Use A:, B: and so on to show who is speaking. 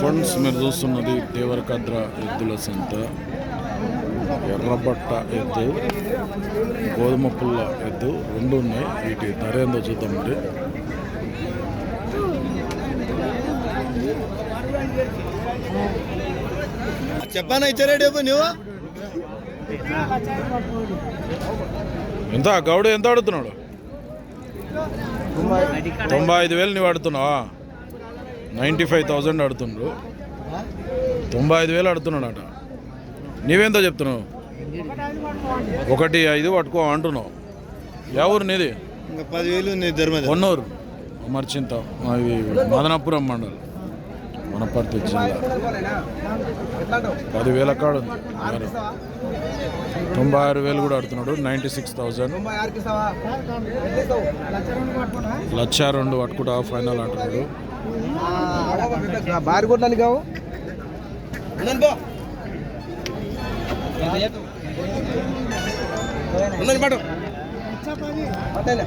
A: Funds మీరు చూస్తున్నది దేవరకద్ర ఎద్దుల సంత ఎర్రబట్ట ఎద్దు గోధుమ పుల్ల ఎద్దు రెండు ఉన్నాయి. వీటి ధర ఏందో చూద్దాం మరి.
B: చెప్పానా ఇచ్చారేడు నువ్వు?
A: ఎంత? గౌడ ఎంత అడుగుతున్నాడు? తొంభై ఐదు వేలు నీవు అడుగుతున్నావా? నైంటీ ఫైవ్ థౌజండ్ అడుగుతుండ్రు తొంభై ఐదు వేలు అడుగుతున్నాడట నీవెంత చెప్తున్నావు? ఒకటి ఐదు పట్టుకో అంటున్నావు. ఊరు నీది?
B: పదివేలు
A: కొన్నూరు. మర్చింత అది మదనపురం మండలం. వనపర్తి జిల్లా. పదివేల కాడు ఉంది. తొంభై ఆరు వేలు కూడా అడుగుతున్నాడు నైంటీ సిక్స్ థౌజండ్ లక్ష రెండు పట్టుకుంటా ఫైనల్ అంటున్నాడు.
C: బారి కొట్టాలి కావు.
B: ఉన్నది పాటు
C: పట్టాలి.